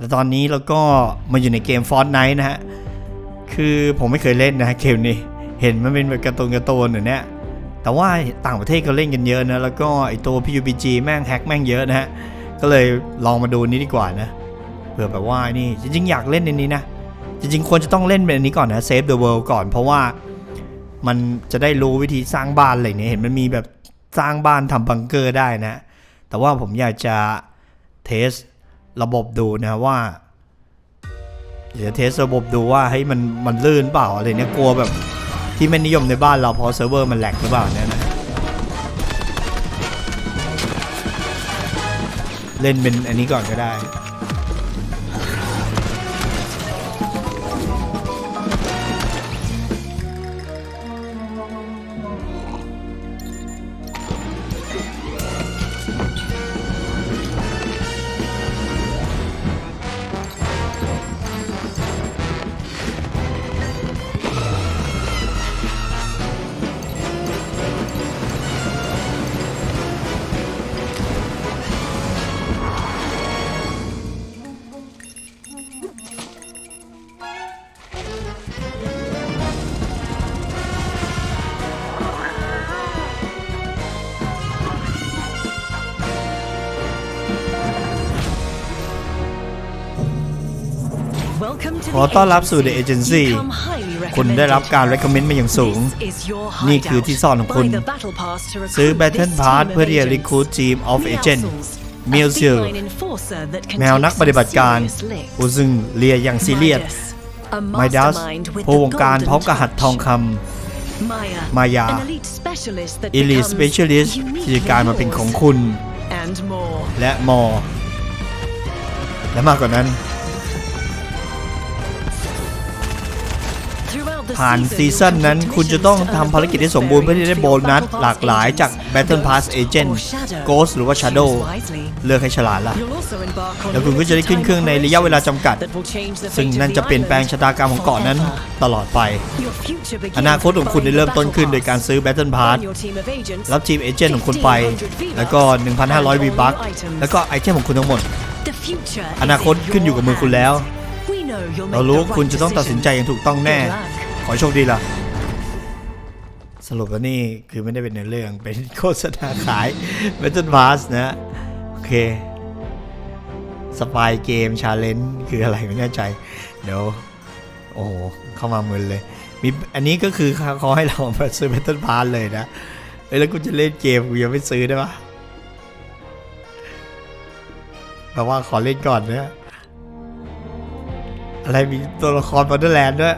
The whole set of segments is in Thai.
แล้วตอนนี้เราก็มาอยู่ในเกม Fortnite นะฮะ คือผมไม่เคยเล่นนะฮะเกมนี้ เห็นมันเป็นแบบการ์ตูนการ์ตูนอย่างเนี้ยแต่ว่าต่างประเทศก็เล่นกันเยอะนะ แล้วก็ไอตัว PUBG แม่งแฮกแม่งเยอะนะฮะ ก็เลยลองมาดูนี้ดีกว่านะ เผื่อแบบว่านี่จริงๆอยากเล่นในนี้นะ จริงๆควรจะต้องเล่นเป็นอันนี้ก่อนนะ Save the World ก่อน เพราะว่ามันจะได้รู้วิธีสร้างบ้านอะไรเนี่ย เห็นมันมีแบบสร้างบ้านทำบังเกอร์ได้นะ แต่ว่าผมอยากจะเทส ระบบดูนะว่า เดี๋ยวเทสระบบดูว่าให้มันมันลื่นเปล่าอะไรเนี่ยกลัวแบบที่ไม่นิยมในบ้านเราเพราะเซิร์ฟเวอร์มันแหลกหรือเปล่าเนี่ยนะเล่นเป็นอันนี้ก่อนก็ได้ ขอต้อนรับสู่ The Agency คุณได้รับการ recommend มาอย่างสูง นี่คือที่ซ่อนของคุณ ซื้ซื้ออ Battle Battle Pass Pass เพื่เพื่ออที่ที่จะจะ recruit recruit team team of of agent agent m i l s i l แมแมววนันักกปปฏิฏิบับัติติกาการรผู้ซึ่งเลียอย่างซีเรียสไมไมดัดัสสผู้ผู้ววงงกาการรพพร้ร้ออมมกักับบหัหัตตถถทอองงคคำำมามายาาอิอิลิลิสสเปเปเชีเชียยลิลิสสต์ที่ที่จะจะกกลาลายยมามาเป็เป็นนขขอองงคุคุณณและและมอ และมากกว่านั้น ผ่านซีซั่นนั้น คุณจะต้องทำภารกิจให้สมบูรณ์เพื่อที่จะได้โบนัสหลากหลายจาก Battle Pass Agent Ghost หรือว่า Shadow เลือกให้ฉลาดละแล้วคุณก็จะได้ขึ้นเครื่องในระยะเวลาจำกัด ซึ่งนั่นจะเปลี่ยนแปลงชะตากรรมของเกาะนั้นตลอดไป อนาคตของคุณได้เริ่มต้นขึ้นโดยการซื้อ Battle Pass รัรับทีมเอเจนต์ของคุณไป แล้วก็ 1,500วีบัคแล้วก็ไอเทมของคุณทั้งหมด อนาคตขึ้นอยู่กับมือคุณแล้ว เรารู้ว่าคุณจะต้องตัดสินใจอย่างถูกต้องแน่ ขอโชคดีล่ะ สรุปแล้วนี่คือไม่ได้เป็นเนื้อเรื่องเป็นโฆษณาขาย Battle Pass นะโอเคสปายเกมชาเลนจ์คืออะไรไม่แน่ใจ เดี๋ยว โอ้โห เข้ามามึนเลยมีอันนี้ก็คือเขาให้เรามาซื้อ Battle Pass เลยนะเอ้ยแล้วกูจะเล่นเกมกูยังไม่ซื้อได้ปะแปลว่าขอเล่นก่อนนะอะไรมีตัวละคร Borderland ด้วย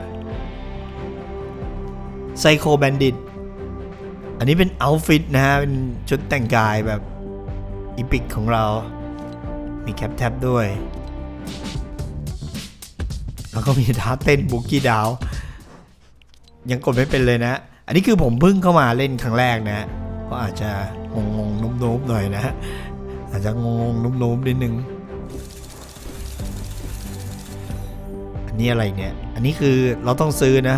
ไซโคแบนดิตอันนี้เป็นเอาฟิตนะฮะ เป็นชุดแต่งกายแบบอีพิกของเรา มีแคปแท็บด้วย แล้วก็มีท่าเต้นบุกี้ดาว ยังกดไม่เป็นเลยนะ อันนี้คือผมเพิ่งเข้ามาเล่นครั้งแรกนะ ก็อาจจะงงงนุ่มๆหน่อยนะอาจจะงงๆนุ่มๆนิดนึง อันนี้อะไรเนี่ย อันนี้คือเราต้องซื้อนะ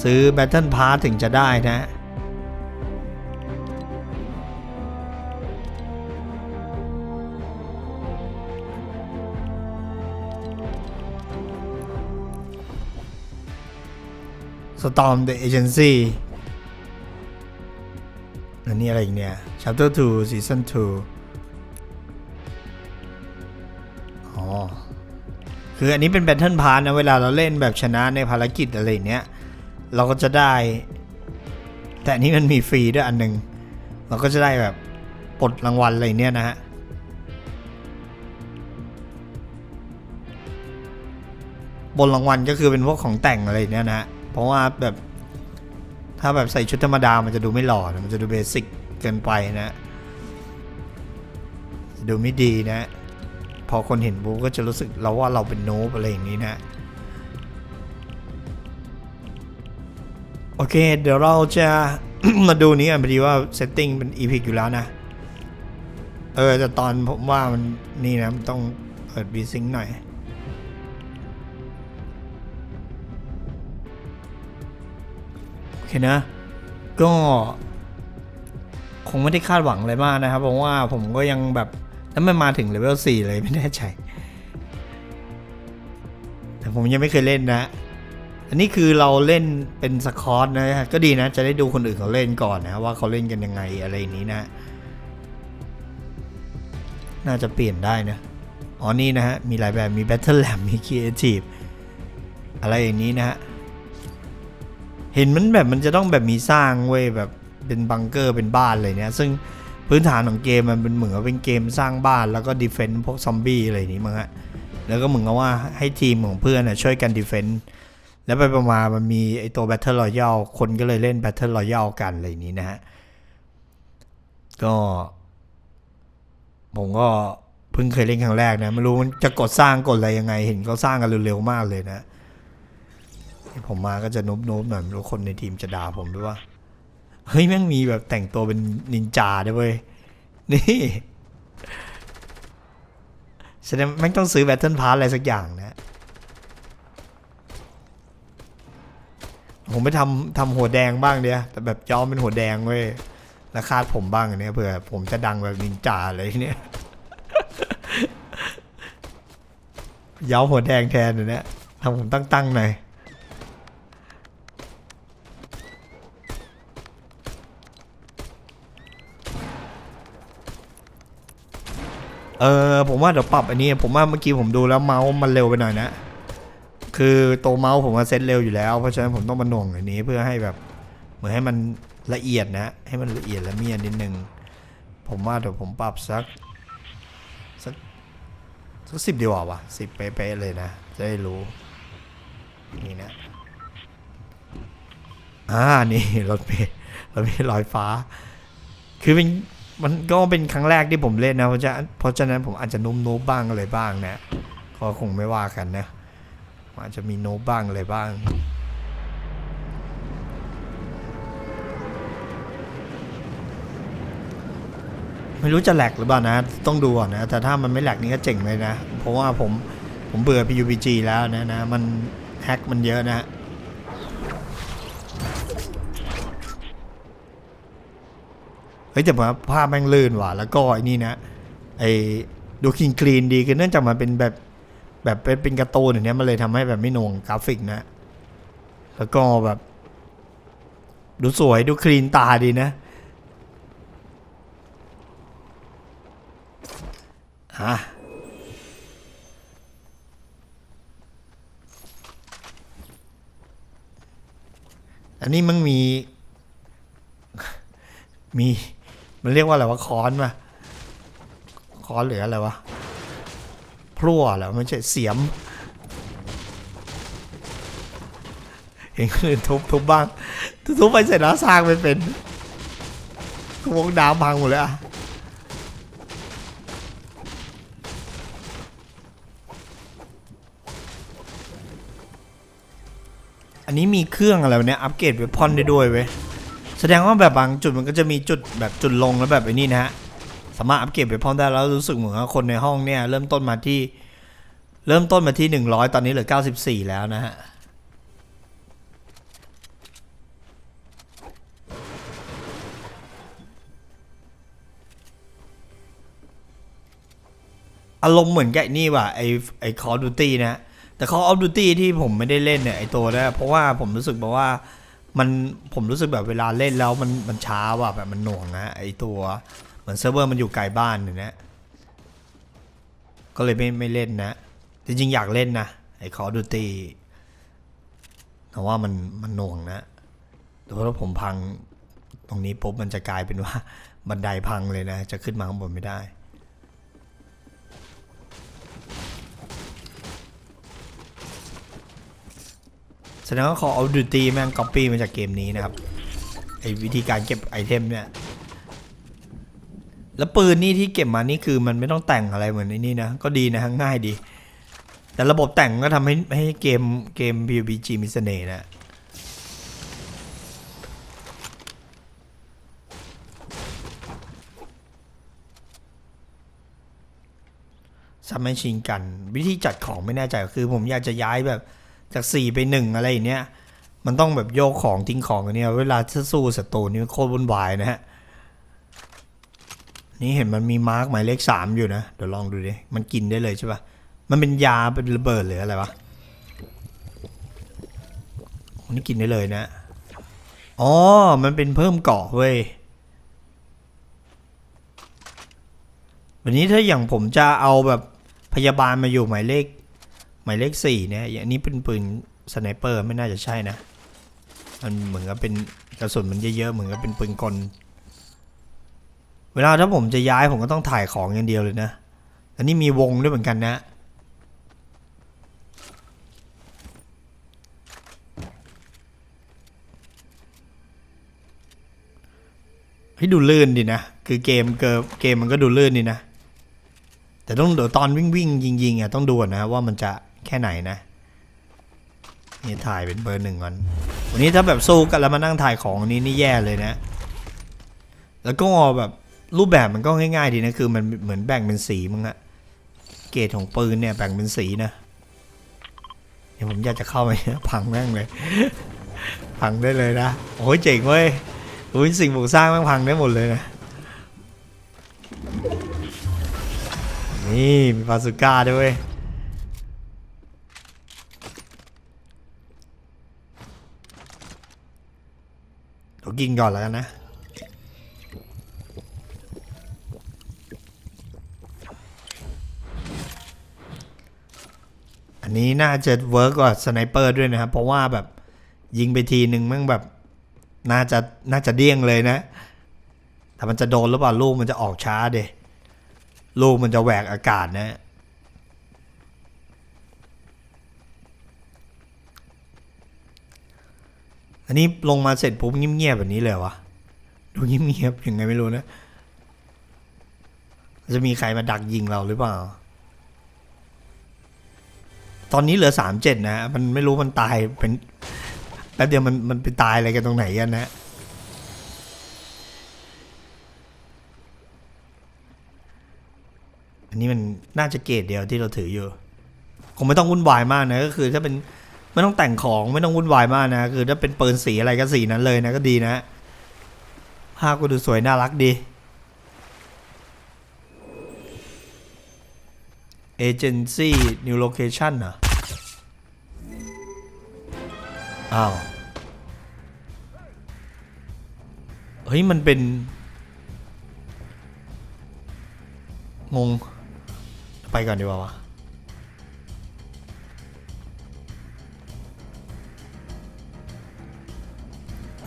ซื้อ Battle Pass ถึงจะได้นะ Storm the Agency อันนี้อะไรอีกเนี่ย Chapter 2 Season 2 อ๋อ คืออันนี้เป็น Battle Pass นะ เวลาเราเล่นแบบชนะในภารกิจอะไรเนี้ย เราก็จะได้ แต่นี้มันมีฟรีด้วยอันหนึ่งเราก็จะได้แบบปลดรางวัลอะไรเนี้ยนะฮะบนรางวัลก็คือเป็นพวกของแต่งอะไรเนี้ยนะฮะเพราะว่าแบบถ้าแบบใส่ชุดธรรมดา มันจะดูไม่หล่อ มันจะดูเบสิกเกินไปนะจะดูไม่ดีนะ พอคนเห็นบูก็จะรู้สึกเราว่าเราเป็นโนบอะไรอย่างนี้นะ อเค เดี๋ยวเราจะ มาดูนี้กันพอดีว่าเซตติ้งเป็น e p อยู่แล้วนะ เออ แต่ตอนผมว่ามันนี่นะมันต้องเปิด v sync หน่อยโอเคนะ ก็ คงไม่ได้คาดหวังอะไรมากนะครับ เพราะว่าผมก็ยังแบบแล้วมันมาถึงเลเวล4เลยไม่แน่ใจ แต่ผมยังไม่เคยเล่นนะ อันนี้คือเราเล่นเป็นสคอตนะฮะก็ดีนะ จะได้ดูคนอื่นเขาเล่นก่อนนะ ว่าเขาเล่นกันยังไงอะไรนี้นะ น่าจะเปลี่ยนได้นะ อ๋อนี่นะฮะ มีหลายแบบมี Battle Lab มี Creative อะไรอย่างนี้นะฮะ เห็นมันแบบมันจะต้องแบบมีสร้างเว้ยแบบเป็นบังเกอร์เป็นบ้านอะไรเนี้ยซึ่งพื้นฐานของเกมมันเป็นเหมือนเป็นเกมสร้างบ้านแล้วก็ดีเฟนต์พวกซอมบี้อะไรนี้มั้งฮะแล้วก็เหมือนกับว่าให้ทีมของเพื่อนนะช่วยกันดีเฟนต์ แล้วไปประมาณมันมีไอตัว Battle Royale คนก็เลยเล่น Battle Royale กันอะไรนี้นะฮะ ก็ ผมก็เพิ่งเคยเล่นครั้งแรกนะ ไม่รู้มันจะกดสร้างกดอะไรยังไง เห็นเขาสร้างกันเร็วๆมากเลยนะผมมาก็จะนุบๆหน่อยไม่รู้คนในทีมจะด่าผมด้วยว่า เฮ้ย แม่งมีแบบแต่งตัวเป็นนินจาด้วยเว้ย นี่แสดงแม่งต้องซื้อแบตเทิลพาร์อะไรสักอย่างนะ ผมไปทำทำหัวแดงบ้างเดียแต่แบบย้อมเป็นหัวแดงเว้ยแล้วคาดผมบ้างอันเนี้ยเผื่อผมจะดังแบบนินจาอะไรเนี้ยย้อมหัวแดงแทนอันเนี้ยทำผมตั้งๆหน่อยเออผมว่าเดี๋ยวปรับอันนี้ ผมว่าเมื่อกี้ผมดูแล้วเมาส์มันเร็วไปหน่อยนะ คือตัวเมาส์ผมเซ็ตเร็วอยู่แล้ว เพราะฉะนั้นผมต้องมาหน่วงอันนี้เพื่อให้แบบ เหมือนให้มันละเอียดนะ ให้มันละเอียดละเมียดนิดนึง ผมว่าเดี๋ยวผมปรับสักสักสักสิบดีกว่าวะสิบเป๊ะๆเลยนะ จะได้รู้ นี่นะอ่านี่รถเมล์รถเมล์ลอยฟ้า คือเป็นมันก็เป็นครั้งแรกที่ผมเล่นนะเพราะฉะนั้นเพราะฉะนั้นผมอาจจะนุ่มๆบ้างอะไรบ้างนะก็คงไม่ว่ากันนะ อาจจะมีโนบ้างอะไรบ้างไม่รู้จะแหลกหรือเปล่านะ ต้องดูก่อนนะ แต่ถ้ามันไม่แหลกนี่ก็เจ๋งเลยนะ เพราะว่าผมผมเบื่อ PUBG แล้วนะนะ มันแฮกมันเยอะนะเฮ้ยแต่ว่าภาพแม่งลื่นว่ะ แล้วก็ไอ้นี่นะ ไอ้ดูคลีนคลีนดีคือเนื่องจากมันเป็นแบบ แบบเป็นเป็นการ์ตูนอย่างเนี้ยมันเลยทำให้แบบไม่หน่วงกราฟิกนะ แล้วก็แบบ ดูสวยดูคลีนตาดีนะฮะอันนี้มันมี มี มันเรียกว่าอะไรวะค้อนปะค้อนหรืออะไรวะ พลั่วเหรอไม่ใช่เสียม เห็นคนอื่นทุบทุบบ้าง ทุบไปเสร็จแล้วสร้างไม่เป็นวงดาวพังหมดเลยอะอันนี้มีเครื่องอะไรเนี่ยอัปเกรดเวพอนได้ด้วยเว้ยแสดงว่าแบบบางจุดมันก็จะมีจุดแบบจุดลงแล้วแบบไอ้นี่นะฮะ สามารถอัปเกรดเวพร้อนได้แล้วรู้สึกเหมือนว่าคนในห้องเนี่ย เริ่มต้นมาที่ เริ่มต้นมาที่100ตอนนี้เหลือ94แล้วนะฮะอารมณ์เหมือนกับไอ้นี่ว่ะไอไอ Call of Duty นะแต่ Call of Duty ที่ผมไม่ได้เล่นเนี่ยไอตัวเนี่ยเพราะว่าผมรู้สึกแบบว่ามันผมรู้สึกแบบเวลาเล่นแล้วมันมันช้าว่ะแบบมันหน่วงนะไอตัว เหมือนเซิร์ฟเวอร์มันอยู่ไกลบ้านเนี้ยก็เลยไม่ไม่เล่นนะ จริงๆอยากเล่นนะไอ Call of Duty แต่ว่ามันมันหน่วงนะแต่ว่าถ้าผมพังตรงนี้ปุ๊บมันจะกลายเป็นว่าบันไดพังเลยนะ จะขึ้นมาข้างบนไม่ได้ แสดงว่า Call of Duty แม่งก๊อปปี้มาจากเกมนี้นะครับไอ้วิธีการเก็บไอเทมเนี่ย แล้วปืนนี่ที่เก็บมานี่คือมันไม่ต้องแต่งอะไรเหมือนในนี่นะ ก็ดีนะง่ายดี แต่ระบบแต่งก็ทำให้ให้เกมเกม PUBG มีเสน่ห์นะซัมแมชชินกัน วิธีจัดของไม่แน่ใจคือ ผมอยากจะย้ายแบบจากสี่ไปหนึ่งอะไรอย่างเนี้ยมันต้องแบบโยกของทิ้งของอันเนี้ยเวลาถ้าสู้ศัตรูนี่โคตรวุ่นวายนะฮะ นี่เห็นมันมีมาร์กหมายเลขสามอยู่นะ เดี๋ยวลองดูดิ มันกินได้เลยใช่ปะมันเป็นยาเป็นระเบิดหรืออะไรวะนนี้กินได้เลยนะ อ๋อ มันเป็นเพิ่มเกาะเว้ยวันนี้ถ้าอย่างผมจะเอาแบบพยาบาลมาอยู่หมายเลข หมายเลขสี่เนี่ย อย่างนี้เป็นปืนสไนเปอร์ไม่น่าจะใช่นะ มันเหมือนกับเป็นกระสุนมันเยอะๆ เหมือนกับเป็นปืนกล เวลาถ้าผมจะย้ายผมก็ต้องถ่ายของอย่างเดียวเลยนะ อันนี้มีวงด้วยเหมือนกันนะ ให้ดูลื่นดีนะ คือเกมเกมเกมมันก็ดูลื่นดีนะ แต่ต้องเดี๋ยวตอนวิ่งวิ่งยิงยิงอะต้องดูนะว่ามันจะแค่ไหนนะ นี่ถ่ายเป็นเบอร์หนึ่งก่อน วันนี้ถ้าแบบสู้กันแล้วมานั่งถ่ายของนนี้นี่แย่เลยนะ แล้วก็แบบ รูปแบบมันก็ง่ายๆดีนะคือมันเหมือนแบ่งเป็นสีมั้งอะเกรดของปืนเนี่ยแบ่งเป็นสีนะเดี๋ยวผมอยากจะเข้าไปพังแม่งเลย พังได้เลยนะโอ้ยเจ๋งเว้ยโอ้ยสิ่งปลูกสร้างแม่งพังได้หมดเลยนะนี่มีบาสุก้าด้วยเวยเดี๋ยวกินก่อนแล้วกันนะ อันนี้น่าจะเวิร์กกว่าสไนเปอร์ด้วยนะครับ เพราะว่าแบบยิงไปทีหนึ่งมันแบบ น่าจะน่าจะเดี้ยงเลยนะ แต่มันจะโดนหรือเปล่าลูกมันจะออกช้าเดลูกมันจะแหวกอากาศนะ อันนี้ลงมาเสร็จปุ๊บเงียบๆแบบนี้เลยวะดูเงียบๆยังไงไม่รู้นะ จะมีใครมาดักยิงเราหรือเปล่า ตอนนี้เหลือสามเจ็ดนะมันไม่รู้มันตายเป็นแป๊บเดียวมันมันไปตายอะไรกันตรงไหนกันนะอันนี้มันน่าจะเกรดเดียวที่เราถืออยู่คงไม่ต้องวุ่นวายมากนะก็คือถ้าเป็นไม่ต้องแต่งของไม่ต้องวุ่นวายมากนะ คือถ้าเป็นปืนสีอะไรก็สีนั้นเลยนะก็ดีนะภาพก็ดูสวยน่ารักดี Agency New Location เหรอ อ้าว เฮ้ย มันเป็น งง ไปก่อนดีกว่าวะ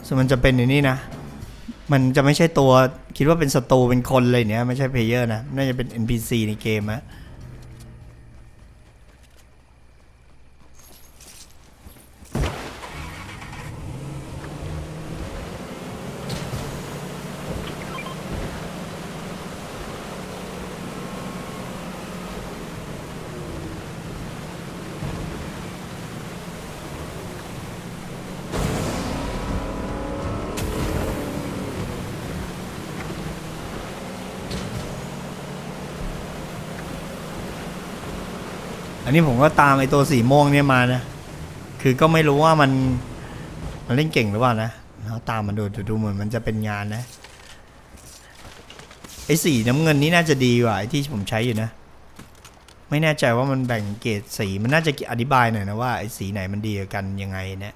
ส่วนมันจะเป็นอย่างนี้นะ มันจะไม่ใช่ตัวคิดว่าเป็นศัตรูเป็นคนเลยเนี่ย ไม่ใช่เพลเยอร์นะ น่าจะเป็น NPC ในเกมนะ อันนี้ผมก็ตามไอตัวสีม่วงเนี่ยมานะ คือก็ไม่รู้ว่ามัน มันเล่นเก่งหรือเปล่านะเราตามมันดูดูเหมือนมันจะเป็นงานนะ ไอสีน้ำเงินนี่น่าจะดีกว่าไอที่ผมใช้อยู่นะ ไม่แน่ใจว่ามันแบ่งเกรดสี มันน่าจะอธิบายหน่อยนะว่าไอสีไหนมันดีกันยังไงเนะ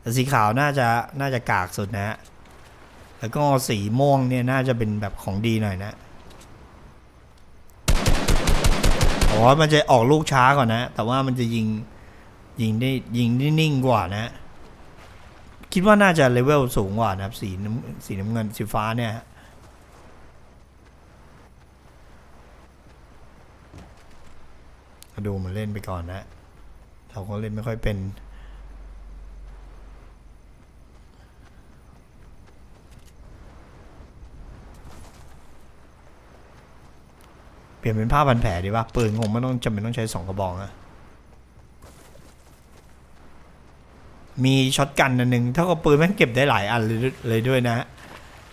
แต่สีขาวน่าจะน่าจะกากสุดนะฮะ แล้วก็สีม่วงเนี่ยน่าจะเป็นแบบของดีหน่อยนะ อ๋อ มันจะออกลูกช้าก่อนนะ แต่ว่ามันจะยิง ยิงได้ยิงได้นิ่งกว่านะ คิดว่าน่าจะเลเวลสูงกว่านะครับสีน้ำสีน้ำเงินสีฟ้าเนี่ยดูมันเล่นไปก่อนนะ เราก็เล่นไม่ค่อยเป็น ปลี่ยนเป็นผ้าพันแผลดีป่ะปืนคงไม่ต้องจำเป็นต้องใช้สองกระบอกอะมีช็อตกันอันหนึ่งเท่ากับปืนแม่งเก็บได้หลายอันเลยด้วยนะฮะ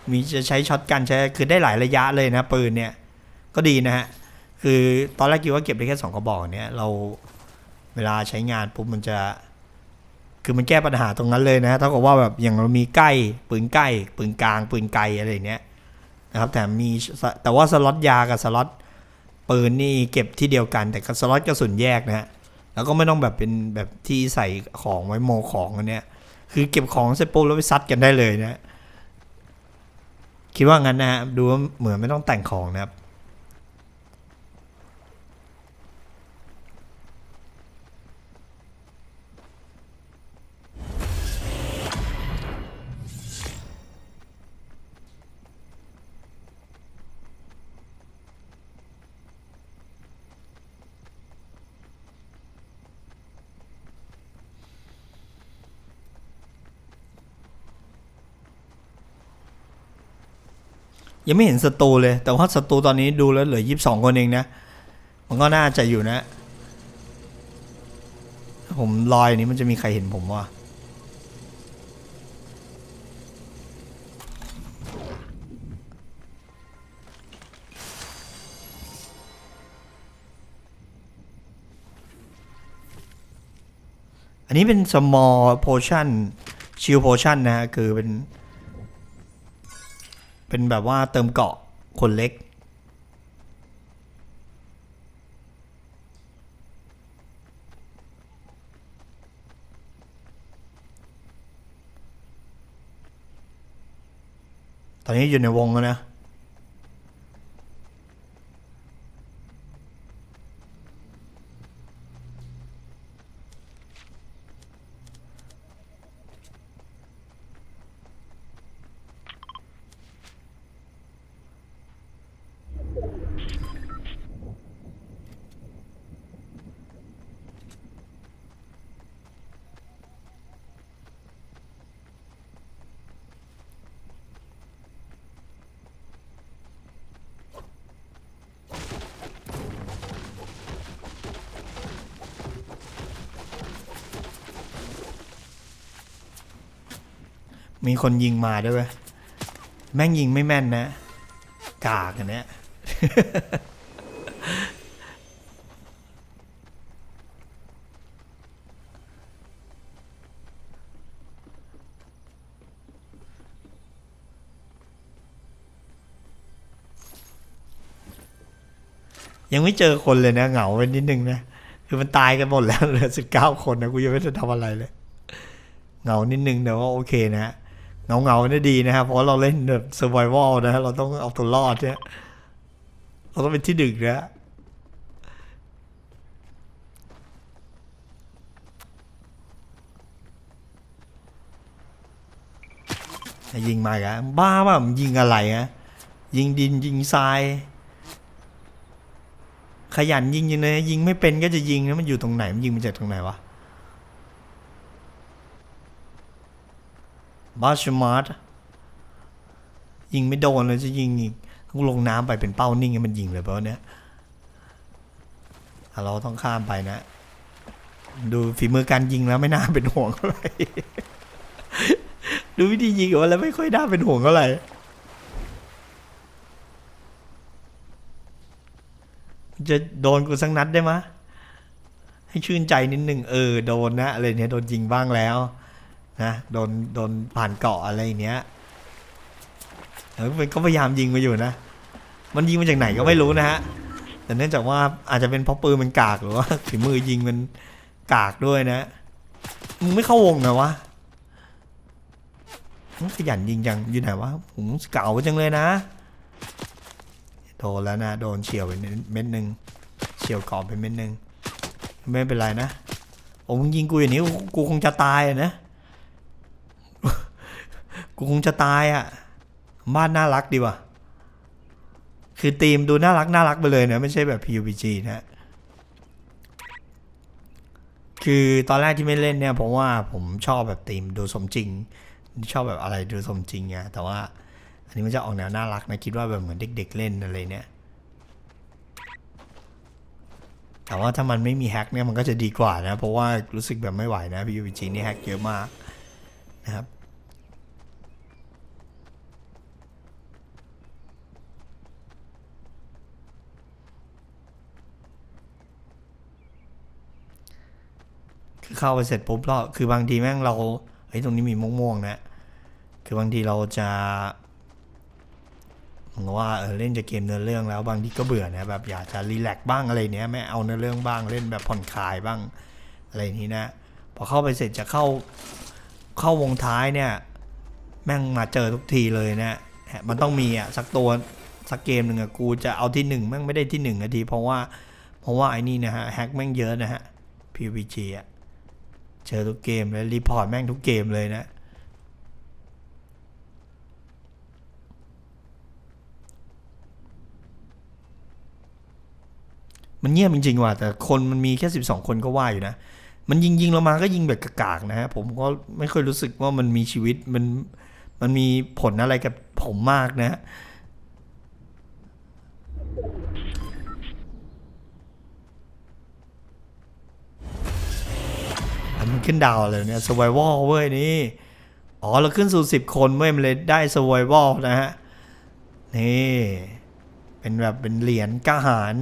มีจะใช้ช็อตกันใช้คือได้หลายระยะเลยนะ ปืนเนี่ยก็ดีนะฮะคือตอนแรกคิดว่าเก็บได้แค่สองกระบอกเนี่ยเราเวลาใช้งานปุ๊บมันจะ คือมันแก้ปัญหาตรงนั้นเลยนะเท่ากับว่าแบบอย่างเรามีใกล้ปืนใกล้ปืนกลางปืนไกลอะไรเนี้ยนะครับแต่มีแต่ว่าสล็อตยากับสล็อต ปืนนี่เก็บที่เดียวกันแต่สล็อตกระสุนแยกนะฮะแล้วก็ไม่ต้องแบบเป็นแบบที่ใส่ของไว้โมของอันเนี้ยคือเก็บของเสร็จปุ๊บแล้วไปซัดกันได้เลยนะคิดว่างั้นนะฮะดูว่าเหมือนไม่ต้องแต่งของนะครับ ยังไม่เห็นศัตรูเลย แต่ว่าศัตรูตอนนี้ดูแล้วเหลือยีิบสองคนเองนะ มันก็น่าจะอยู่นะ ผมลอยนี้มันจะมีใครเห็นผมว่าอันนี้เป็น small potion shield potion นะฮะ คือเป็น เป็นแบบว่าเติมเกาะคนเล็ก ตอนนี้อยู่ในวงแล้วนะ มีคนยิงมาด้วยเวยแม่งยิงไม่แม่นนะกากอันเนี้ยยังไม่เจอคนเลยนะ เหงาไปนิดนึงนะ คือมันตายกันหมดแล้วเหลือสิบเก้าคนนะกูยังไม่ได้ทำอะไรเลย เหงานิดนึงแต่ว่าโอเคนะ เงาเงาๆนี่ดีนะครับ เพราะเราเล่นแบบ survival นะฮะเราต้องเอาตัวรอดเนี่ยเราต้องเป็นที่ดึกนะฮะยิงมาอีกอะบ้าป่ะมันยิงอะไรอะยิงดินยิงทราย ขยันยิงยิงเลยยิงไม่เป็นก็จะยิงแล้วมันอยู่ตรงไหนมันยิงมาจากตรงไหนวะ บาชมาร์ทยิงไม่โดนเลยจะยิงอีกต้องลงน้ำไปเป็นเป้านิ่งให้มันยิงเลยเพราะเนี้ยเราต้องข้ามไปนะ ดูฝีมือการยิงแล้วไม่น่าเป็นห่วงเท่าไหร่ดูวิธียิงของมันแล้วไม่ค่อยน่าเป็นห่วงเท่าไหร่จะโดนกูสักนัดได้ไหมให้ชื่นใจนิดหนึ่งเออโดนนะอะไรเนี้ยโดนยิงบ้างแล้ว นะโดนโดนผ่านเกาะอะไรอย่างเนี้ยเออมันก็พยายามยิงมาอยู่นะ มันยิงมาจากไหนก็ไม่รู้นะฮะแต่เนื่องจากว่าอาจจะเป็นเพราะปืนมันกากหรือว่าฝีมือยิงมันกากด้วยนะมึงไม่เข้าวงนะวะมึงขยันยิงจังอยู่ไหนวะผมเก่าจังเลยนะ โดนแล้วนะโดนเฉียวไปเม็ดหนึ่งเฉียวกรอบไปเม็ดหนึ่งไม่เป็นไรนะโอ้มึงยิงกูอย่างนี้กูคงจะตายนะ กูคงจะตายอะ บ้านน่ารักดีว่ะ คือธีมดูน่ารักน่ารักไปเลยนะ ไม่ใช่แบบ PUBG นะคือตอนแรกที่ไม่เล่นเนี่ยเพราะว่าผมชอบแบบธีมดูสมจริง ชอบแบบอะไรดูสมจริงไงแต่ว่า อันนี้มันจะออกแนวน่ารักนะคิดว่าแบบเหมือนเด็ก ๆ เล่นอะไรเนี่ยแต่ว่าถ้ามันไม่มีแฮกเนี่ยมันก็จะดีกว่านะ เพราะว่ารู้สึกแบบไม่ไหวนะ PUBG นี่แฮกเยอะมากนะครับ เข้าไปเสร็จปุ๊บเราคือบางทีแม่งเราเฮ้ยตรงนี้มีม่วงๆนะคือบางทีเราจะผมว่าเออเล่นจะเกมเนื้อเรื่องแล้วบางทีก็เบื่อนะแบบอยากจะรีแลกซ์บ้างอะไรเนี้ยไม่เอาเนื้อเรื่องบ้างเล่นแบบผ่อนคลายบ้างอะไรนี้นะ พอเข้าไปเสร็จจะเข้าเข้าวงท้ายเนี่ย แม่งมาเจอทุกทีเลยนะมันต้องมีอะสักตัวสักเกมหนึ่งอะกูจะเอาที่หนึ่งแม่งไม่ได้ที่หนึ่งนาทีเพราะว่าเพราะว่าไอ้นี่นะฮะแฮกแม่งเยอะนะฮะ PVG อะ เจอทุกเกมเลยรีพอร์ตแม่งทุกเกมเลยนะ มันเงียบจริงๆว่ะแต่คนมันมีแค่ 12 คนก็ว่าอยู่นะ มันยิงยิงๆเรามาก็ยิงแบบกากๆนะฮะ ผมก็ไม่ค่อยรู้สึกว่ามันมีชีวิตมันมันมีผลอะไรกับผมมากนะ มันขึ้นดาวเลยเนี่ย survival เว้ยนี่อ๋อเราขึ้นสู่10คนเว้ยมันเลยได้ survival นะฮะนี่เป็นแบบเป็นเหรียญกหาร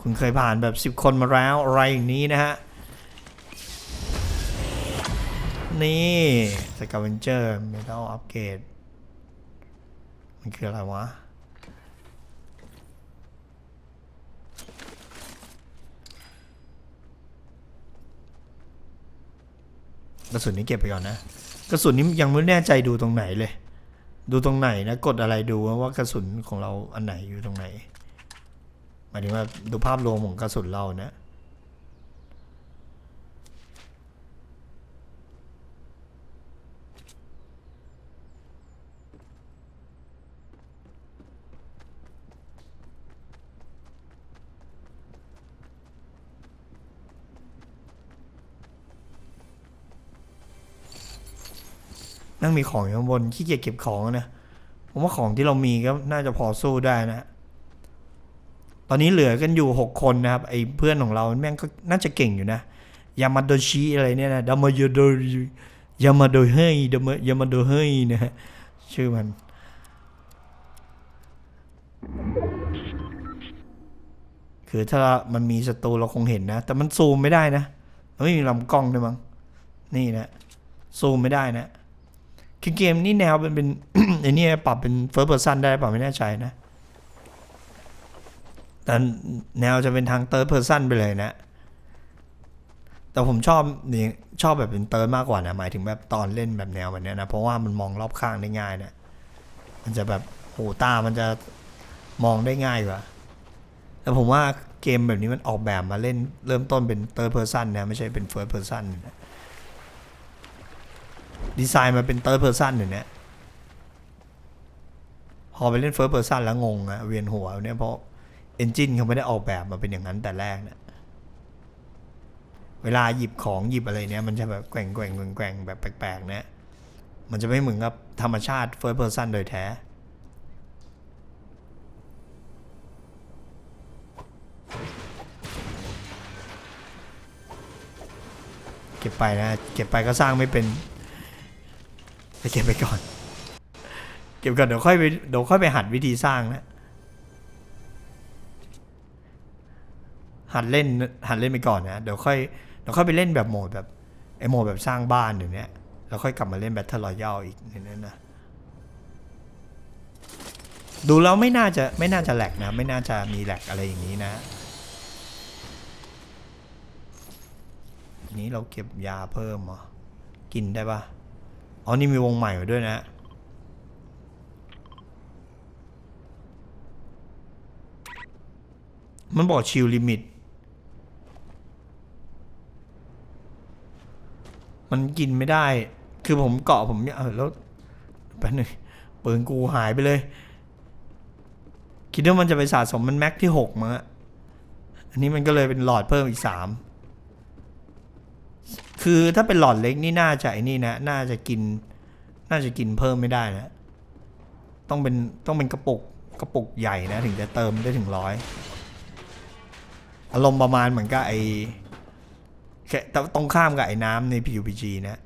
คุณเคยผ่านแบบ10คนมาแล้วอะไรอย่างนี้นะฮะนี่สกาเวนเจอร์เมทัลอัปเกรดมันคืออะไรวะ กระสุนนี้เก็บไปก่อนนะ กระสุนนี้ยังไม่แน่ใจดูตรงไหนเลย ดูตรงไหนนะ กดอะไรดูว่ากระสุนของเราอันไหนอยู่ตรงไหน หมายถึงว่าดูภาพรวมของกระสุนเรานะ นั่งมีของอยู่ข้างบนขี้เกียจเก็บของนะผมว่าของที่เรามีก็น่าจะพอสู้ได้นะตอนนี้เหลือกันอยู่หกคนนะครับไอ้เพื่อนของเราแม่งก็น่าจะเก่งอยู่นะยามาโดชิอะไรเนี่ยนะดามายโดยามาโดเฮยดามายามาโดเฮยนะฮะชื่อมันคือถ้ามันมีศัตรูเราคงเห็นนะ แต่มันซูมไม่ได้นะมันไม่มีลำกล้องด้วยมั้งนี่นะซูมไม่ได้นะ คือเกมนี่แนวเป็นเป็นไอ้นี่ปรับเป็น first person ได้ป่าไม่แน่ใจนะ แต่แนวจะเป็นทาง third person ไปเลยนะ แต่ผมชอบนี่ชอบแบบเป็น third มากกว่านะ หมายถึงแบบตอนเล่นแบบแนวแบบเนี้ยนะ เพราะว่ามันมองรอบข้างได้ง่ายนะ มันจะแบบโหตา มันจะมองได้ง่ายกว่า แต่ผมว่าเกมแบบนี้มันออกแบบมาเล่นเริ่มต้นเป็น third person นนะ ไม่ใช่เป็น first person นะ ดีไซน์มาเป็น third person อย่างเนี้ยพอไปเล่น first person แล้วงงอะเวียนหัวเนี่ยเพราะ engine เขาไม่ได้ออกแบบมาเป็นอย่างนั้นแต่แรกเนี่ยเวลาหยิบของหยิบอะไรเนี่ยมันจะแบบแกว่งแกว่งแกว่งแกว่งแบบแปลกๆเนี่ยมันจะไม่เหมือนกับธรรมชาติ first person โดยแท้เก็บไปนะ เก็บไปก็สร้างไม่เป็น เก็บไปก่อน เก็บก่อนเดี๋ยวค่อยไปเดี๋ยวค่อยไปหัดวิธีสร้างนะ หัดเล่นหัดเล่นไปก่อนนะเดี๋ยวค่อยเดี๋ยวค่อยไปเล่นแบบโหมดแบบไอโหมดแบบสร้างบ้านอย่างเนี้ยแล้วค่อยกลับมาเล่นแบทเทิลรอยัลอีกในนั้นนะดูแล้วไม่น่าจะไม่น่าจะแหลกนะ ไม่น่าจะมีแหลกอะไรอย่างนี้นะนนี้เราเก็บยาเพิ่มเหรอ กินได้ปะ อ๋อนี่มีวงใหม่ด้วยนะ มันบอกชิลลิมิต มันกินไม่ได้ คือผมเกาะผมเนี่ยเออแล้วแป๊บนึงปืนกูหายไปเลย คิดว่ามันจะไปสะสมมันแม็กที่หกมั้งอะอันนี้มันก็เลยเป็นหลอดเพิ่มอีกสาม คือถ้าเป็นหลอดเล็กนี่น่าจะไอ้นี่นะ น่าจะกิน น่าจะกินเพิ่มไม่ได้นะ ต้องเป็นต้องเป็นกระปุกกระปุกใหญ่นะ ถึงจะเติมได้ถึงร้อยอารมณ์ประมาณเหมือนกับไอ้แค่แต่ตรงข้ามกับไอ้น้ำใน PUBG นะ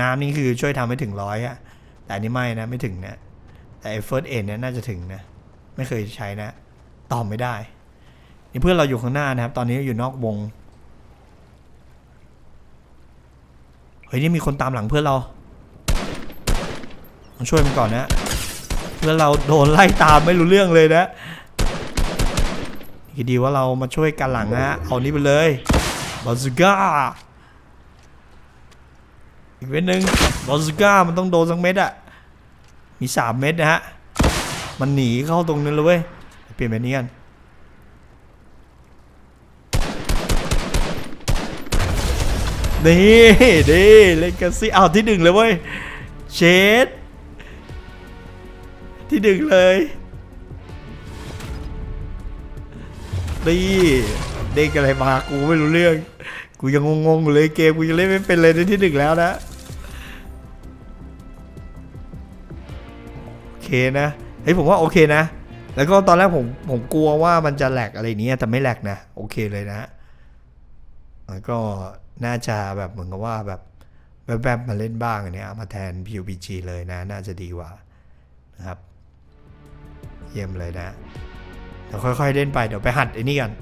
น้ำนี่คือช่วยทำให้ถึงร้อยอะแต่อันนี้ไม่นะไม่ถึงนะ แต่ไอ้ First Aid เนี่ยน่าจะถึงนะ ไม่เคยใช้นะ ตอบไม่ได้ นี่เพื่อนเราอยู่ข้างหน้านะครับ ตอนนี้อยู่นอกวง เฮ้ยนี่มีคนตามหลังเพื่อนเราต้องช่วยมันก่อนนะแล้วเราโดนไล่ตามไม่รู้เรื่องเลยนะดีว่าเรามาช่วยกันหลังนะเอานี้ไปเลยบาซูก้าอีกเม็ดหนึ่งบาซูก้ามันต้องโดนสักเม็ดอะมีสามเม็ดนะฮะมันหนีเข้าตรงนั้นเลยเว้ยเปลี่ยนแบบนี้กัน นี่ดีเลกาซี่เอาที่หนึ่งเลยเว้ยเชดที่หนึ่งเลยนี่เด็กอะไรมากูไม่รู้เรื่อง กูยังงงๆเลยเกมกูยังเล่นไม่เป็นเลยในที่หนึ่งแล้วนะโอเคนะเฮ้ยผมว่าโอเคนะ แล้วก็ตอนแรกผมผมกลัวว่ามันจะแหลกอะไรเนี้ยแต่ไม่แหลกนะ โอเคเลยนะ แล้วก็ น่าจะแบบเหมือนกับว่าแบบแวบๆมาเล่นบ้างอันเนี้ยมาแทน PUBG เลยนะ น่าจะดีกว่านะครับ เยี่ยมเลยนะเดี๋ยวค่อยๆเล่นไปเดี๋ยวไปหัดไอ้นี่กัน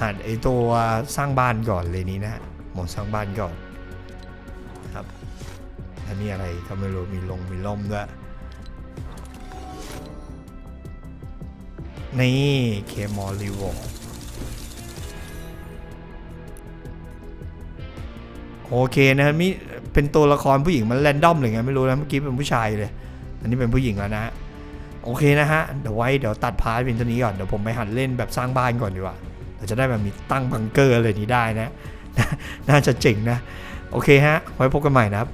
หัดไอ้ตัวสร้างบ้านก่อนเลยนี้นะหมดสร้างบ้านก่อนนะครับอันนี้อะไรก็ไม่รู้มีลงมีล่มด้วยนี่เคมอลลีวอ โอเคนะมีเป็นตัวละครผู้หญิงมันแรนดอมเลยไงไม่รู้นะเมื่อกี้เป็นผู้ชายเลย อันนี้เป็นผู้หญิงแล้วนะโอเคนะฮะเดี๋ยวไว้เดี๋ยวตัดพาร์ทเป็นตัวนี้ก่อนเดี๋ยวผมไปหัดเล่นแบบสร้างบ้านก่อนดีกว่าเราจะได้แบบมีตั้งบังเกอร์อะไรนี้ได้นะ น่าจะเจ๋งนะ โอเคฮะ ไว้พบกันใหม่นะครับ